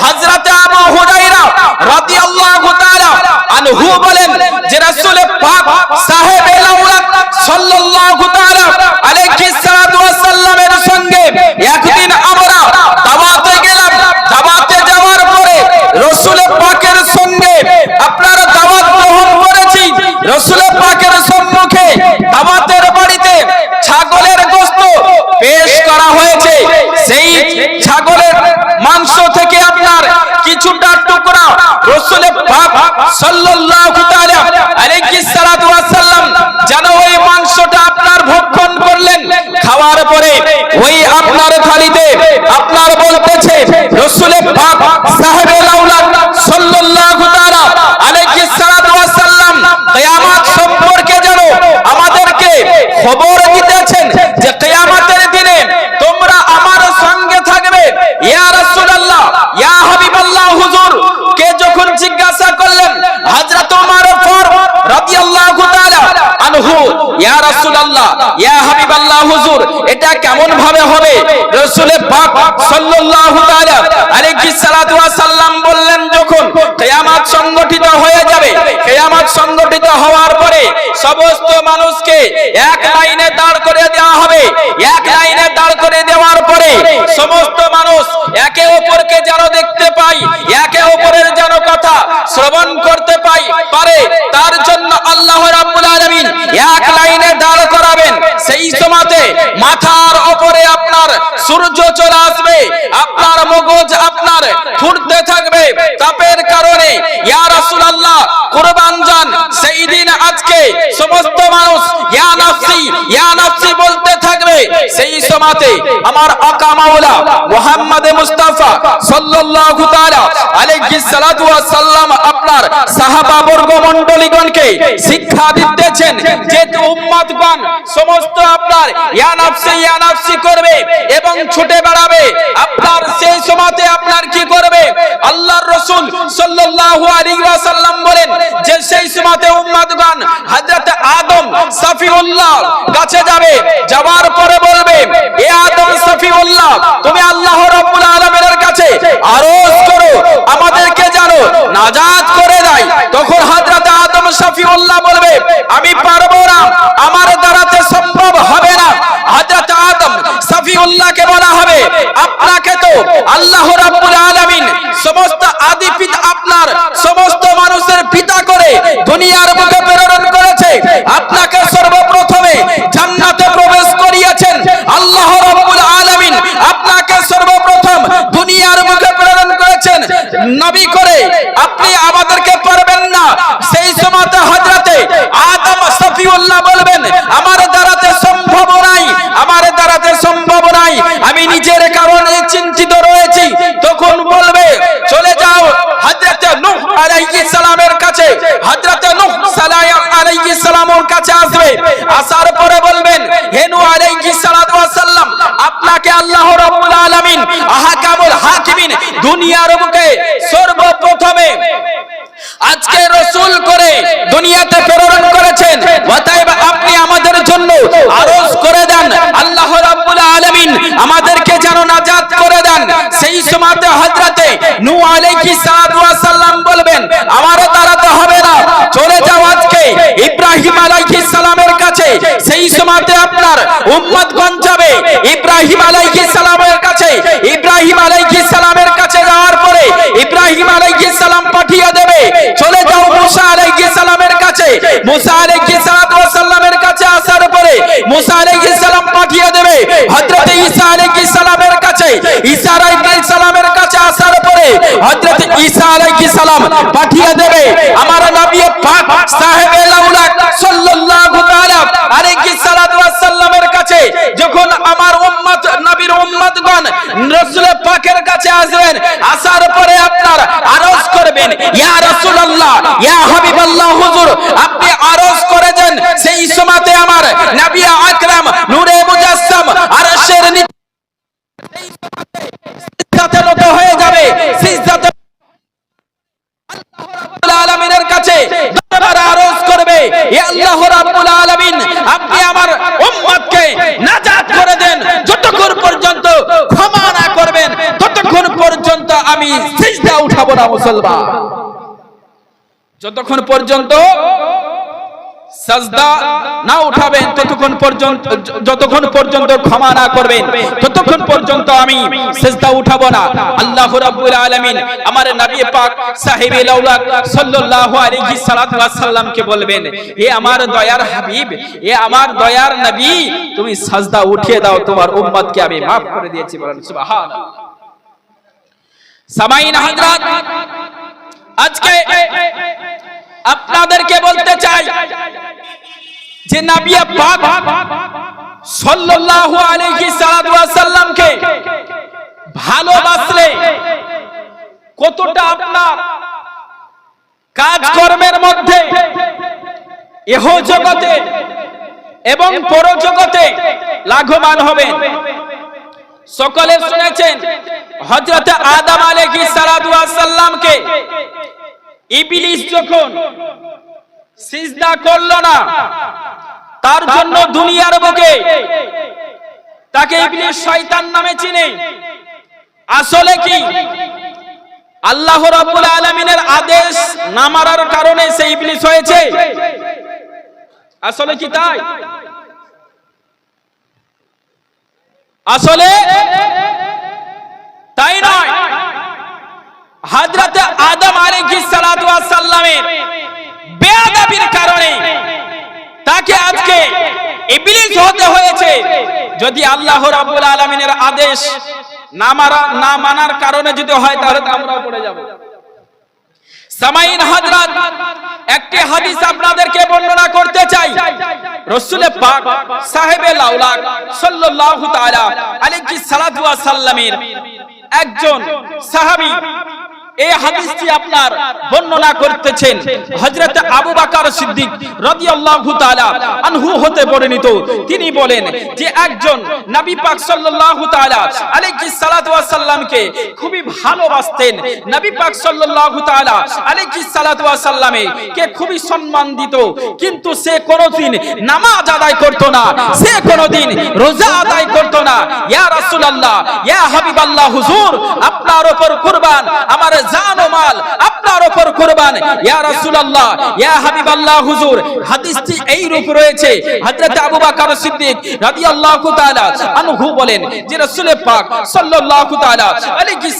হযরত আবু হুরায়রা রাদিয়াল্লাহু তাআলা আনহু বলেন যে রাসূল পাক সাহেব এলাউলাদ সাল্লাল্লাহু তাআলা আলাইহি সাল্লাতু ওয়াস সাল্লামের সঙ্গে একদিন আমরা দাওয়াতে গেলাম দাওয়াতে যাওয়ার পরে রাসূল পাকের সঙ্গে আপনারা দাওয়াত গ্রহণ করেছি রাসূল পাকের সম্মুখে দাওয়াতের বাড়িতে ছাগলের গোশত পেশ করা হয়েছে সেই ছাগলের মাংস থেকে আপনার কিছুটা টুকরা রসুল পাক ওই আপনার ভক্ষণ আপনার থালিতে আপনার বলতেছে রসুল পাক সাহেবে লাউলাদ সাল্লাল্লাহু তাআলা আলাইহি সাল্লাতু ওয়াস সাল্লাম কিয়ামত সম্পর্কে যেন আমাদেরকে খবর দিতেছেন যে কিয়ামতের দিনে তোমরা আমার সঙ্গে থাকবে ইয়া রাসূলুল্লাহ ইয়া হাবিবাল্লাহ হুজুর কে যখন জিজ্ঞাসা করলেন হযরত ওমর ফারুক রাদিয়াল্লাহু তাআলা আনহু ইয়া রাসূলুল্লাহ, ইয়া হাবিবাল্লাহ, হুজুর, এটা কেমন ভাবে হবে? রাসূল পাক সাল্লাল্লাহু তাআলা আলাইহি ওয়াস সাল্লাম বললেন যখন কিয়ামত সংগঠিত হয়ে যাবে, কিয়ামত সংগঠিত হওয়ার পরে সমস্ত মানুষকে এক লাইনে দাঁড় করে দেওয়া হবে। এক লাইনে দাঁড় করে দেওয়ার পরে সমস্ত মানুষ একে অপরকে যেন দেখতে পাই একে অপরের যেন কথা শ্রবণ করতে পাই পারে। তার জন্য আল্লাহ এক লাইনে দাঁড় করাবেন। সেই সময়তে মাথার উপরে আপনার সূর্য চলে আসবে, আপনার মগজ আপনার ফুটতে থাকবে। তাপের কারণে, ইয়া রাসূলুল্লাহ, কুরবান যান। সেই দিন আজকে সমস্ত মানুষ, ইয়া নাফসি ইয়া নাফসি বলতে থাকবে। সেই সময়তে আমার আকা মাওলা মুহাম্মদ মুস্তাফা সাল্লাল্লাহু তাআলা আপনার সাহাবা বর্গ মণ্ডলীগণকে শিক্ষা দিতেছেন সমস্ত আপনার ইয়া নাফসি ইয়া নাফসি করবে এবং ছুটে বেড়াবে। আপনার সেই সময়তে আপনার কি করবে? আল্লাহর সাল্লাল্লাহু আলাইহি ওয়াসাল্লাম বলেন যে সেই সময়তে হযরত আদম সাফিউল্লাহ কাছে যাবে, যাওয়ার পরে বলবে, এ আদম সাফিউল্লাহ, তুমি আল্লাহ রাব্বুল আলামিনের কাছে আরজ করো, আমাদেরকে জানো, নাজাত করে দেয়। তখন হযরত আদম সাফিউল্লাহ বলবে, আমি পারব না, আমার দ্বারাতে সম্ভব হবে না। হযরত আদম সাফিউল্লাহকে বলা হবে, আপনাকে তো আল্লাহ রাব্বুল আলামিন সমস্ত আদি পিতা আপনার সমস্ত মানুষের পিতা করে দুনিয়ার বুকে প্রেরণ করেছে। আপনাকে সর্বপ্রথমে জান্নাতে প্রবেশ করিয়েছেন আল্লাহ রাব্বুল আলামিন আপনাকে সর্বপ্রথম দুনিয়ার বুকে প্রেরণ করেছেন নবী করে আপনি আমাদেরকে পারবেন না। সেই সময়তে হযরতে আদম সফিউল্লাহ বলবেন, আমার দ্বারাতে সম্ভব নাই, আমার দ্বারাতে সম্ভব নাই। আমি নিজের কারণে চিন্তিত রয়েছি। তখন বলবে, চলে যাও হযরতে নূহ আলাইহিস সালামের কাছে। হযরতে নূহ সালাম আলাইহিস সালামের কাছে আসবে। আসার পরে বলবেন, হে নূহ আলাইহিস সালাতু ওয়াস সালাম, আপনাকে আল্লাহ রাব্বুল আলামিন আহকামুল হাকিমিন দুনিয়ার বুকে সর্বপ্রথমে আজকে রসুল করে দুনিয়াতে প্রেরণ করেছেন। অতএব আপনি আমাদের জন্য আরজ করে দেন। আল্লাহ রাব্বুল আলামিন আমাদেরকে যেন নাজাত করে দেন। সেই সময়তে হযরতে নূহ আলাইহিস সালাতু ওয়াস সালাম বলবেন আমার দ্বারা তো হবে না। চলে যাও আজকে ইব্রাহিম আলাইহিস সালামের কাছে। সেই সময়তে আপনার উম্মতগণ যাবে ইব্রাহিম আলাইহিস সালামের কাছে। ইব্রাহিম আলাইহিস সালামের কাছে ইব্রাহিম আলাইহিস সালাম পাঠিয়ে দেবে। চলে যাও মুসা আলাইহিস কাছে। মুসা আলাইহিস সালামের কাছে আসার পরে মুসা আলাইহিস সালাম পাঠিয়ে দেবে। হযরত ঈসা আলাইহিস কাছে। ঈসা আলাইহিস কাছে আসার পরে হযরত ঈসা আলাইহিস পাঠিয়ে দেবে। আমার নবী পাক সাহেব লাউলা উম্মতগণ রাসূল পাকের কাছে আসবেন। আসার পরে আরজ করবেন, ইয়া রাসূলুল্লাহ, ইয়া হাবিবাল্লাহ, হুজুর, আপনি আরজ সেই সময়তে আমার নবী আকরাম, নূরে মুজাসসাম, আরশের নিচে সিজদাতে হয়ে যাবে, সিজদাতে কাছে আরজ করবে আল্লাহ রাব্বুল আলামিন, আপনি আমার উম্মতকে নাজাত করে দেন, যতক্ষণ ক্ষমা না করবেন ততক্ষণ পর্যন্ত আমি সিজদা উঠাবো না মুসলমান। যতক্ষণ পর্যন্ত সাজদা না উঠাবেন, ততক্ষণ পর্যন্ত, যতক্ষণ পর্যন্ত ক্ষমা না করবেন, ততক্ষণ পর্যন্ত আমি সেজদা উঠাবো না। আল্লাহ রাব্বুল আলামিন আমার নবী পাক সাহেবে লাউলাক সাল্লাল্লাহু আলাইহি সাল্লাতু ওয়াসাল্লামকে বলবেন হে আমার দয়ার হাবিব হে আমার দয়ার নবী, তুমি সাজদা উঠিয়ে দাও, তোমার উম্মতকে আমি maaf করে দিয়েছি। বলেন, সুবহানাল্লাহ। সামাইন হযরত আজকে আপনাদেরকে বলতে চাই যে নবী পাক সাল্লাল্লাহু আলাইহি সাল্লামকে ভালোবাসলে কতটা আপনার কাজকর্মের মধ্যে এহ জগতে এবং পর জগতে লাঘবান হবেন। সকলে শুনেছেন হযরত আদম আলাইহিস সালাতু ওয়াস সালামকে ইবলিস যখন সিজদা করল না, তার জন্য দুনিয়ার বুকে তাকে ইবলিস শয়তান নামে চিনে। আসলে কি? আল্লাহ রাব্বুল আলামিনের আদেশ না মারার কারণে সে ইবলিস হয়েছে? আসলে কি তাই? আসলে তাই নয়। হযরত আদম আলাইহিস সালাতু ওয়াস সালামের বেয়াদবির কারণে তাকে আজকে ইবলিস হতে হয়েছে। যদি আল্লাহ রাব্বুল আলামিনের আদেশ না মারা, না মানার কারণে যদি হয়, তাহলে তো আমরাও পড়ে যাব। সামাইন হযরত একটি হাদিস আপনাদেরকে বর্ণনা করতে চাই। রাসূল পাক সাহেবে লাউলাক সাল্লাল্লাহু তাআলা আলাইহি সাল্লাতু ওয়াস সাল্লামের একজন সাহাবী এই হাদিসটি আপনার বর্ণনা করতেছেন হযরত আবু বকর সিদ্দিক রাদিয়াল্লাহু তাআলা আনহু হতে বর্ণিত। তিনি বলেন যে একজন নবী পাক সাল্লাল্লাহু তাআলা আলাইহি সাল্লামকে খুবই ভালোবাসতেন। নবী পাক সাল্লাল্লাহু তাআলা আলাইহি সাল্লামে কে খুবই সম্মান দিত। কিন্তু সে কোনোদিন নামাজ আদায় করত না। সে কোনোদিন রোজা আদায় করত না। ইয়া রাসূলুল্লাহ, ইয়া হাবিবাল্লাহ, হুজুর, আপনার উপর কুরবান আমার জান ও মাল আপনার উপর ইয়া রাসূলুল্লাহ ইয়া হাবিবাল্লাহ হুজুর হাদিসটি এই রূপ রয়েছে। হযরত আবু বকর সিদ্দিক রাদিয়াল্লাহু তাআলা আনহু বলেন যে রাসূল পাক সাল্লাল্লাহু তাআলা আলাইহি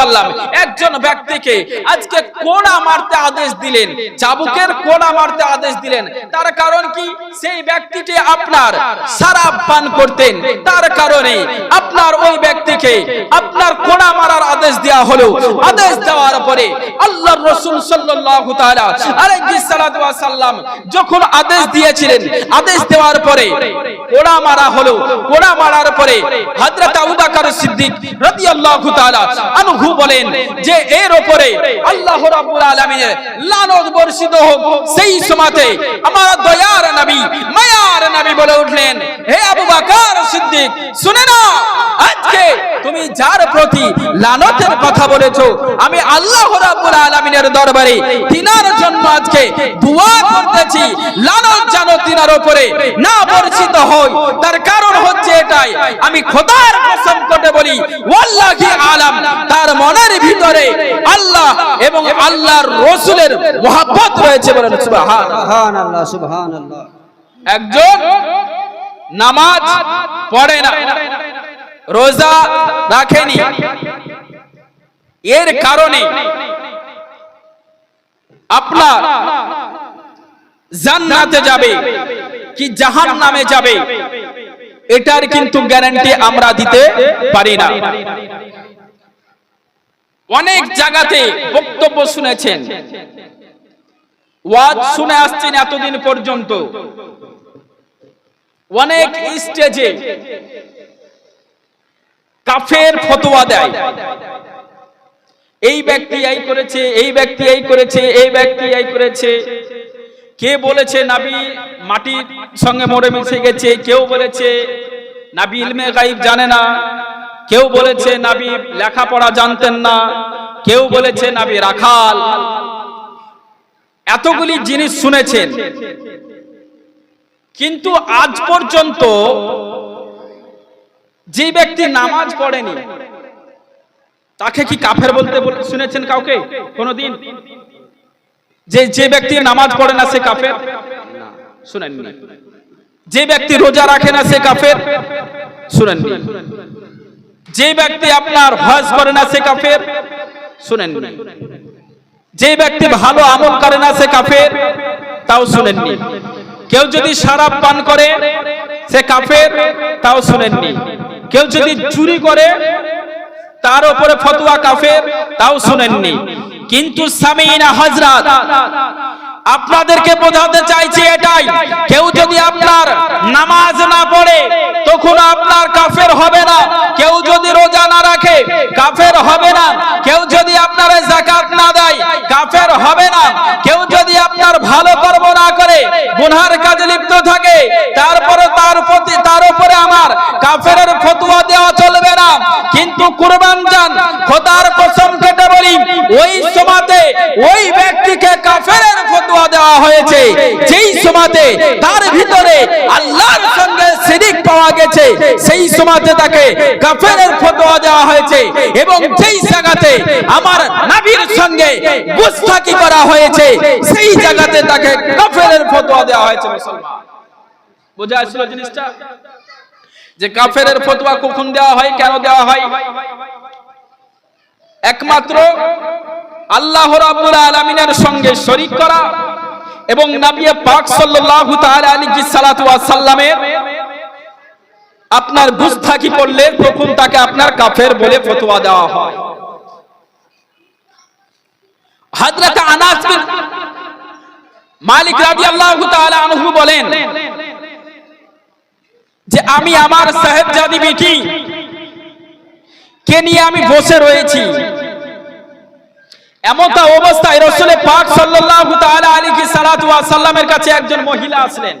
সাল্লাম একজন ব্যক্তিকে আজকে কোড়া মারতে আদেশ দিলেন চাবুকের কোড়া মারতে আদেশ দিলেন। তার কারণ কি? সেই ব্যক্তিটি আপনার সারাপ পান করতেন। তার কারণে আপনার ওই ব্যক্তিকে আপনার কোড়া মারার আদেশ দেওয়া হলো। আদেশ দেওয়ার পরে আল্লাহর রাসূল সাল্লাল্লাহু তাআলা ওয়াস সাল্লাম যখন আদেশ দিয়েছিলেন, আদেশ দেওয়ার পরে কোড়া মারা হলো কোড়া মারার পরে হযরত আবু বকর সিদ্দিক রাদিয়াল্লাহু তাআলা আনহু বলেন যে, এর উপরে আল্লাহ রাব্বুল আলামিনের লানত বর্ষিত হোক। সেই সময়তে আমার দয়ার নবী, মায়ার নবী বলে উঠলেন, হে আবু বকর সিদ্দিক, শুনে না আজকে তুমি যার প্রতি লানতের কথা বলেছ, আমি আল্লাহ রাব্বুল আলামিনের দরবারে তিনার জন্য আজকে দোয়া করতেছি। লানত জানো তিনার উপরে। না বর্ষিত হয় তার কারণ হচ্ছে এটাই। আমি খোদার কসম করে বলি ওয়াল্লাহি আলাম। তার মনের ভিতরে আল্লাহ এবং আল্লাহর রসুলের মহাব্বত রয়েছে বলেন সুবহানাল্লাহ। সুবহানাল্লাহ। একজন নামাজ পড়ে না। রোজা রাখেনি। এর কারণে আপনার জান্নাতে যাবে কি জাহান নামে যাবে, এটার কিন্তু গ্যারান্টি আমরা দিতে পারি না। অনেক জায়গাতে বক্তব্য শুনেছেন। ওয়াজ শুনে আসছেন এতদিন পর্যন্ত। অনেক স্টেজে কাফের ফতোয়া দেয়। এই ব্যক্তি এই করেছে, এই ব্যক্তি এই করেছে, এই ব্যক্তি এই করেছে। কে বলেছে, নাবি মাটির সঙ্গে মরে মিশে গেছে? কেউ বলেছে, নাবি ইলমে গাইব জানে না। কেউ বলেছে, নাবি লেখাপড়া জানতেন না। কেউ বলেছে, নাবি রাখাল। এতগুলি জিনিস শুনেছেন। কিন্তু আজ পর্যন্ত যে ব্যক্তি নামাজ পড়েনি তাকে কি কাফের বলতে শুনেছেন কাউকে? কোনোদিন? যে যে ব্যক্তি নামাজ পড়ে না সে কাফের? শুনেননি। যে ব্যক্তি রোজা রাখে না সে কাফের? শুনেননি। যে ব্যক্তি আপনার হজ করে না সে কাফের? শুনেননি। যে ব্যক্তি ভালো আমল করে না সে কাফের? তাও শুনেননি। কেউ যদি শরাব পান করে, সে কাফের? তাও শুনেননি। কেউ যদি চুরি করে তার উপরে ফতোয়া কাফের, তাও শুনেননি। কিন্তু সামিনা হজরত আপনাদেরকে বোঝাতে চাইছি এটাই, কেউ যদি আপনার নামাজ না পড়ে, তখন আপনার কাফের হবে না। কেউ যদি রোজা না রাখে, কাফের হবে না। কেউ যদি আপনার জাকাত না দেয়, কাফের হবে না। কেউ যদি আপনার ভালো কর্ম না করে, গুনহার কাজে লিপ্ত থাকে, তারপরে তার প্রতি, তার উপরে আমার কাফেরের ফতোয়া দেওয়া চলবে না। কিন্তু কুরবান যান, খোদার কসম কেটে বলি, ওই সমাতে ওই ব্যক্তিকে কাফেরের ফতোয়া দেওয়া হয়েছে। যেই সমাতে তার ভিতরে আল্লাহর সঙ্গে শিরিক পাওয়া গেছে, সেই সমাতে তাকে কাফেরের ফতোয়া দেওয়া হয়েছে এবং যেই জায়গাতে আমার নবীর সঙ্গে গুস্তাকি করা হয়েছে সেই জায়গাতে তাকে কাফেরের ফতোয়া দেওয়া হয়েছে মুসলমান। বোঝা আসলো জিনিসটা? যে কাফেরের ফতোয়া কখন দেওয়া হয়, কেন দেওয়া হয়? একমাত্র আল্লাহ রাব্বুল আলামিনের সঙ্গে শরীক করা এবং পাক সাল্লাল্লাহু তাআলা আলাইহি ওয়াস সাল্লামের আপনার গুস্তাকি করলে তখন তাকে আপনার কাফের বলে ফতোয়া দেওয়া হয়। হযরত আনাস মালিক রাদিয়াল্লাহু তাআলা আনহু বলেন যে আমি আমার সাহেবজাদি বিটি কে নিয়ে আমি বসে রয়েছি। এমনটা অবস্থায় রসুলে পাক সাল্লাল্লাহু তাআলা আলাইহি ওয়াস সাল্লামের কাছে একজন মহিলা আসলেন।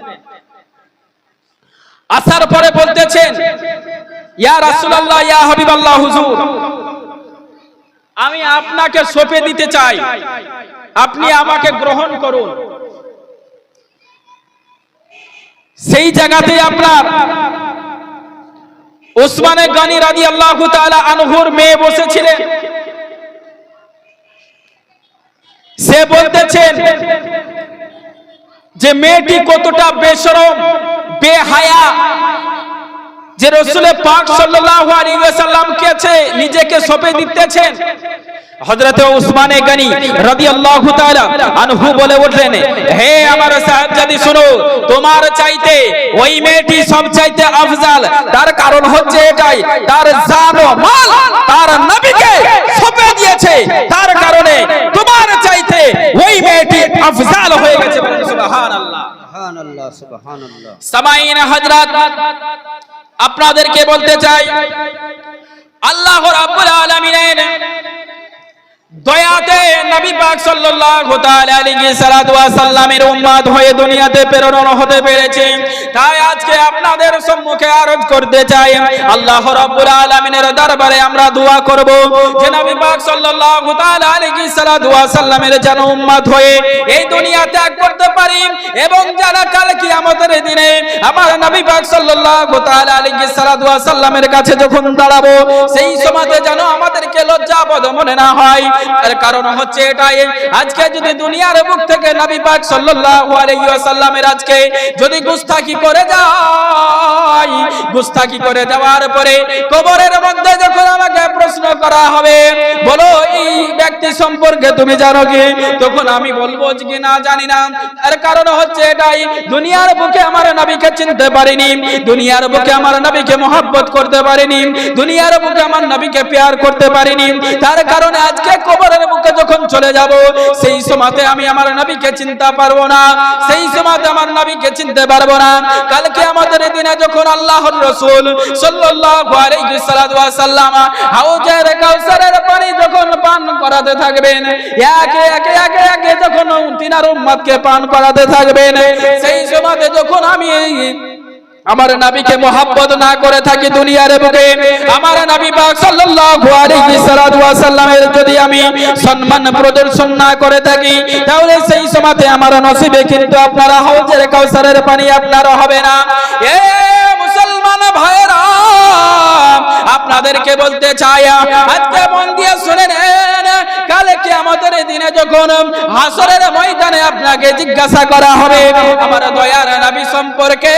আসার পরে বলতেছেন, ইয়া রাসূলুল্লাহ, ইয়া হাবিবাল্লাহ, হুজুর, আমি আপনাকে সঁপে দিতে চাই। আপনি আমাকে গ্রহণ করুন। সেই জায়গাতে আপনার ওসমানে গানি রাদি আল্লাহ আনহুর মেয়ে বসেছিলেন সে বলতেছেন যে মেয়েটি কতটা বেশরম বেহায়া, যে রসুলের পাক আলাইহি ওয়াসাল্লাম কেছে নিজেকে সঁপে দিতেছেন। হযরতে উসমানে গনি রাদিয়াল্লাহু তাআলা আনহু বলে উঠলেন হে আমার সাহেবজাদি শুনো তোমার চাইতে ওই মেয়েটি সব চাইতে আফজাল। তার কারণ হচ্ছে এটাই তার জান মাল তার নবীকে সঁপে দিয়েছে। তার কারণে তোমার চাইতে ওই মেয়েটি আফজাল হয়ে গেছে। সুবহানাল্লাহ সুবহানাল্লাহ। সামাইন হযরত আপনাদেরকে বলতে চাই আল্লাহ রাব্বুল আলামিনের দয়াতে নবী পাক সাল্লাল্লাহু তাআলা আলাইহি সাল্লাতু ওয়া সাল্লামের উম্মত হয়ে দুনিয়াতে প্রেরণ হতে পেরেছে। তাই আজকে আপনাদের সম্মুখে আরজ করতে চাই, আল্লাহ রাব্বুল আলামিনের দরবারে আমরা দোয়া করব যে নবী পাক সাল্লাল্লাহু তাআলা আলাইহি সাল্লাতু ওয়া সাল্লামের যেন উম্মত হয়ে এই দুনিয়া ত্যাগ করতে পারি এবং যারা কাল কিয়ামতের দিনে আমার নবী পাক সাল্লাল্লাহু তাআলা আলাইহি সাল্লাতু ওয়া সাল্লামের কাছে যখন দাঁড়াবো, সেই সময়তে যেন আমাদেরকে লজ্জাবোধ মনে না হয়। তার কারণ হচ্ছে এটাই। আজকে যদি দুনিয়ার থেকে নবী পাক সাল্লাল্লাহু আলাইহি ওয়াসাল্লামের আজকে যদি গুস্তাখি করে যায়, গুস্তাখি করে যাওয়ার পরে কবরের মধ্যে যখন আমাকে প্রশ্ন করা হবে, বলো, এই ব্যক্তি সম্পর্কে তুমি জানো কি? তখন আমি বলব না, জানি না। তার কারণ হচ্ছে এটাই। দুনিয়ার বুকে আমার নবীকে চিনতে পারিনি, দুনিয়ার বুকে আমার নবীকে মোহাব্বত করতে পারিনি, দুনিয়ার বুকে আমার নবীকে প্যার করতে পারিনি। তার কারণে আজকে কবরের বুকে যখন চলে যাব, সেই সময়তে আমি আমার নবীকে চিনতে পারব না। সেই সময়তে আমার নবীকে চিনতে পারব না। কালকে আমাদের দিনে যখন আল্লাহর রাসূল সাল্লাল্লাহু আলাইহি সাল্লাম হাউজের কাউসারের পানি যখন পান করাতে থাকবেন, একে একে একে একে যখন তিনার উম্মতকে পান করাতে থাকবেন, সেই সময়তে যখন আমি আমার নাবিকে মোহাম্মত না করে থাকি দুনিয়ার বুকে। আমার নাবি পাক সাল্লাল্লাহু আলাইহি সাল্লামের যদি আমি সম্মান প্রদর্শন না করে থাকি, তাহলে সেই সময়তে আমার নসিবে কিন্তু আপনারা হাউজের কাউসারের পানি আপনারা হবে না। এ মুসলমান ভাইরা আপনাদেরকে বলতে চাই, আজকে মন দিয়ে শুনে নেন কালে কি আমাদের দিনে যখন হাসরের ময়দানে আপনাকে জিজ্ঞাসা করা হবে, আমার দয়ার নবী সম্পর্কে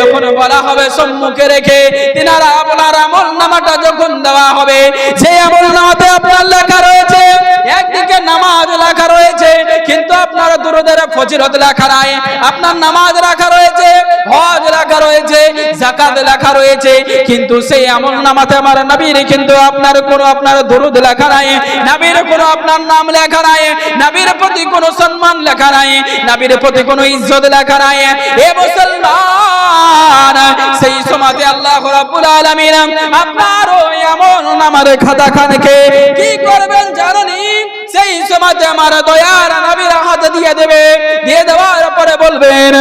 যখন বলা হবে সম্মুখে রেখে, তিনারা আপনার আমল নামাটা যখন দেওয়া হবে, সেই আমল নামাতে আপনার লেখা রয়েছে, একদিকে নামাজ লেখা রয়েছে কিন্তু আপনার দুরুদের ফজিলত লেখা নাই। আপনার নামাজ রাখা রয়েছে, হজ রাখা রয়েছে জাকাত লেখা রয়েছে, কিন্তু সেই আমল নামাতে আমার নবীর কিন্তু আপনার কোনো আপনার দুরুদ লেখা নাই, নবীর কোনো আপনার নাম লেখা নাই, নবীর প্রতি কোনো সম্মান লেখা নাই, নবীর প্রতি কোনো ইজ্জত লেখা নাই। এ মুসলমান, সেই সমাজে আল্লাহ রাব্বুল আলামিন আপনার ওই আমল নামার খাতা খানকে কি করবেন জানেন? সেই সমাজে আমার দয়ার নবীর হাত দিয়ে দেবে, দিয়ে দেওয়ার পরে বলবেন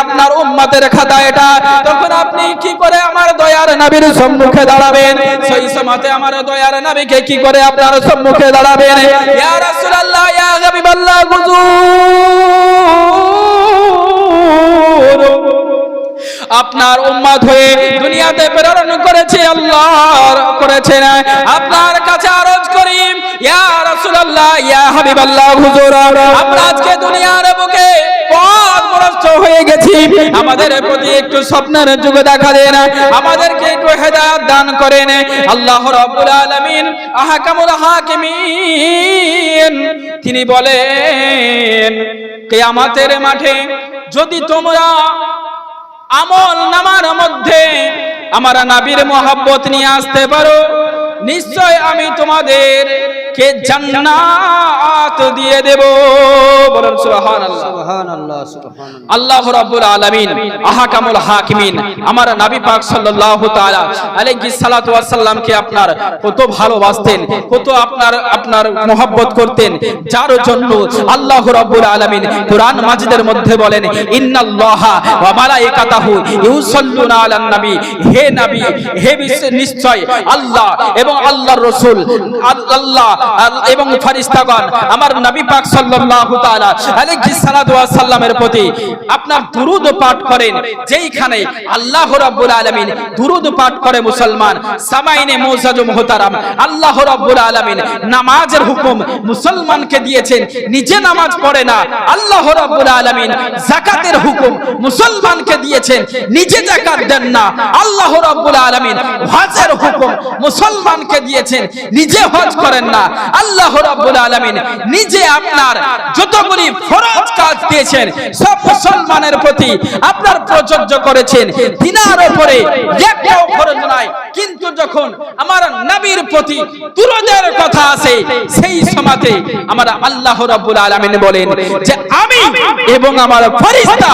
আপনার উম্মতের খাতা এটা। তখন আপনি কি করে আমার দয়ার নবীর সম্মুখে দাঁড়াবেন? সেই সমাজে আমার দয়ার নবীকে কি করে আপনার সম্মুখে দাঁড়াবেন? ইয়া রাসূলুল্লাহ, ইয়া আপনার উম্মাদ হয়ে দুনিয়াতে প্রেরণ করেছে আল্লাহ করেছেন আপনার কাছে আরজ করি, ইয়া রাসূলুল্লাহ, ইয়া হাবিবাল্লাহ, হুজুর, আমরা আজকে দুনিয়ার বুকে পথভ্রষ্ট হয়ে গেছি। আমাদের প্রতি একটু স্বপ্নের যুগ দেখা দেন আমাদেরকে একটু হেদায়েত দান করেন। আল্লাহ রাব্বুল আলামিন, আহকামুল হাকিমিন, তিনি বলেন, কিয়ামতের মাঠে যদি তোমরা আমল নামার মধ্যে আমার নাবির মোহাব্বত নিয়ে আসতে পারো। নিশ্চয় আমি তোমাদের কে জান্নাত দিয়ে দেব? বলুন সুবহানাল্লাহ। সুবহানাল্লাহ সুবহানাল্লাহ। আল্লাহ রাব্বুল আলামিন আহকামুল হাকিমিন আমার নবী পাক সাল্লাল্লাহু তাআলা আলাইহি সাল্লাতু ওয়াস সাল্লামকে আপনার কত ভালোবাসতেন কত আপনার আপনার mohabbat করতেন। যার জন্য আল্লাহ রাব্বুল আলামিন কোরআন মাজিদের মধ্যে বলেন ইন্নাল্লাহা ওয়া মালাইকাতাহু ইউসাল্লুনা আলান নবী। হে নবী হে বিশ্ব- নিশ্চয় আল্লাহ এবং আল্লাহর রাসূল আল্লাহ আল- এবং ফেরেশতাগণ আমার নবী পাক সাল্লাল্লাহু তাআলা আলাইহি সাল্লাতু ওয়াস সাল্লামের প্রতি আপনার দুরুদ পাঠ করেন, যেইখানে আল্লাহ রাব্বুল আলামিন দুরুদ পাঠ করে মুসলমান, সামাইনে মুজাজ মুহতারাম, আল্লাহ রাব্বুল আলামিন নামাজের হুকুম মুসলমানকে দিয়েছেন, নিজে নামাজ পড়ে না, আল্লাহ রাব্বুল আলামিন যাকাতের হুকুম মুসলমানকে দিয়েছেন, নিজে যাকাত দেন না, আল্লাহ রাব্বুল আলামিন হজের হুকুম মুসলমানকে দিয়েছেন, নিজে হজ করেন না আল্লাহ রাব্বুল আলামিন নিজে আপনার যতগুলি ফরজ কাজ দিয়েছেন, সব মুসলমানের প্রতি আপনার প্রযোজ্য করেছেন। দিনার উপরে একটাও ফরজ নাই। কিন্তু যখন আমার নবীর প্রতি তুরদের কথা আছে সেই সমাতে আমার আল্লাহ রাব্বুল আলামিন বলেন যে আমি এবং আমার ফেরেশতা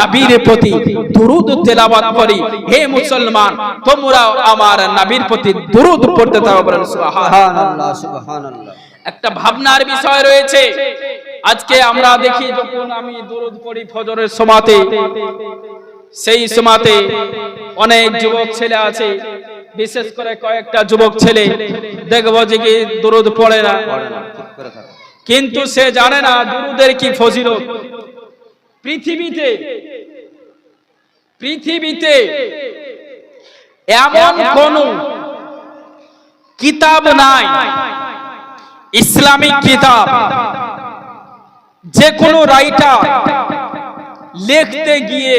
নবীর প্রতি দুরূদ তেলাওয়াত করি। হে মুসলমান তোমরা আমার নবীর প্রতি দুরূদ পড়তে থাকো বলেন সুবহানাল্লাহ সুবহানাল্লাহ। একটা ভাবনার বিষয় রয়েছে। আজকে আমরা দেখি যখন আমি দরুদ পড়ি ফজরের সমাতে সেই সমাতে অনেক যুবক ছেলে আছে। বিশেষ করে কয়েকটা যুবক ছেলে, দেখব যে কি দরুদ পড়ে না। কিন্তু সে জানে না দুরুদের কি ফজিলত। পৃথিবীতে পৃথিবীতে এমন কোন কিতাব নাই, ইসলামিক কিতাব, যে কোনো রাইটার লিখতে গিয়ে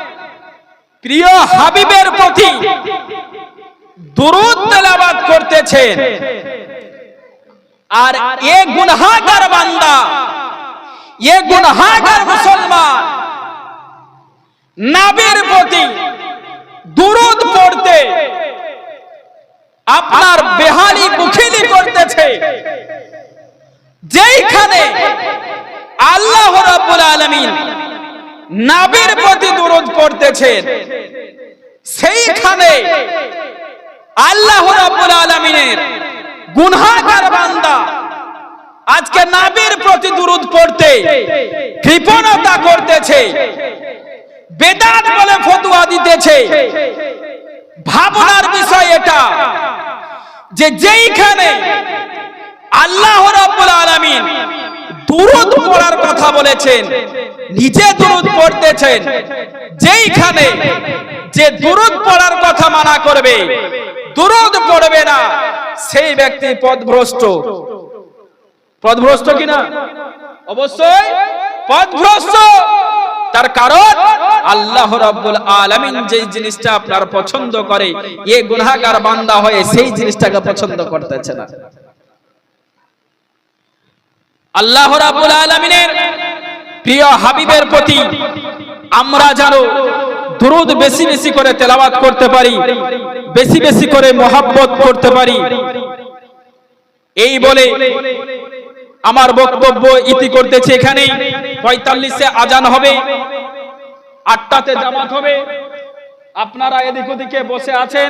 প্রিয় হাবিবের প্রতি দুরুদ তেলাওয়াত করতেছেন। আর এ গুনহাগার বান্দা, এ গুনহাগার মুসলমান, নবীর প্রতি দুরুদ পড়তে আপনার বেহালি মুখিলি করতেছে। যেইখানে আল্লাহ রাব্বুল আলামিন নবীর প্রতি দুরুদ পড়তেছেন। সেইখানে আল্লাহ রাব্বুল আলামিনের গুনাহগার বান্দা আজকে নাবির প্রতি দুরুদ পড়তে কৃপণতা করতেছে। বেদাত বলে ফতোয়া দিতেছে। ভাবনার বিষয় এটা যে যেইখানে আল্লাহ রাব্বুল আলামিন দুরুদ পড়ার কথা বলেছেন, নিজে দুরুদ পড়তেছেন। যেইখানে যে দুরুদ পড়ার কথা মানা করবে, দুরুদ পড়বে না, সেই ব্যক্তি পদভ্রষ্ট। পদভ্রষ্ট কিনা? অবশ্যই পদভ্রষ্ট। তার কারণ আল্লাহ রাব্বুল আলামিন যেই জিনিসটা আপনার পছন্দ করে, এ গুনাহগার বান্দা হয়ে সেই জিনিসটাকে পছন্দ করতেছে না। আল্লাহ রাব্বুল আলামিনের প্রিয় হাবিবের প্রতি আমরা যেন দুরুদ বেশি বেশি করে তেলাওয়াত করতে পারি, বেশি বেশি করে মোহাব্বত করতে পারি। এই বলে আমার বক্তব্য ইতি করতেছি এখানেই। পঁয়তাল্লিশে আজান হবে, আটটাতে জামাত হবে। আপনারা এদিক ওদিকে বসে আছেন,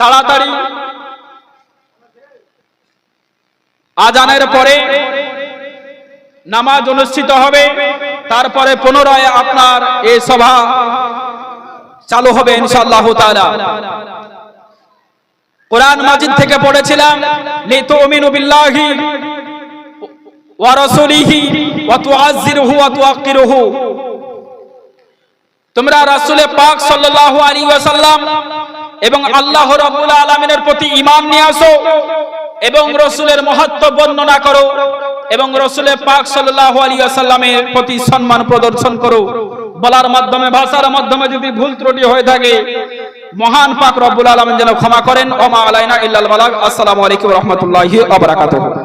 তাড়াতাড়ি। আজানের পরে নামাজ অনুষ্ঠিত হবে, তারপরে পুনরায় আপনার এই সভা চালু হবে ইনশাআল্লাহ তাআলা। কোরআন মাজিদ থেকে পড়েছিলাম, লিতুমিনু বিল্লাহি ওয়া রাসূলিহি ওয়া ওয়া তোমরা রাসূলে পাক সাল্লাল্লাহু আলাইহি ওয়াসাল্লাম এবং আল্লাহ রাব্বুল আলামিনের প্রতি ঈমান নিয়ে আসো এবং রসুলের মহত্ব বর্ণনা করো। এবং রসুলের পাক সাল্লাহ আলাইহি ওয়াসাল্লামের প্রতি সম্মান প্রদর্শন করো। বলার মাধ্যমে, ভাষার মাধ্যমে যদি ভুল ত্রুটি হয়ে থাকে, মহান পাক রব্বুল আলম যেন ক্ষমা করেন। ওমা আলাইনা ইল্লাল বালাগ আসসালামু আলাইকুম রহমতুল্লাহি ওয়া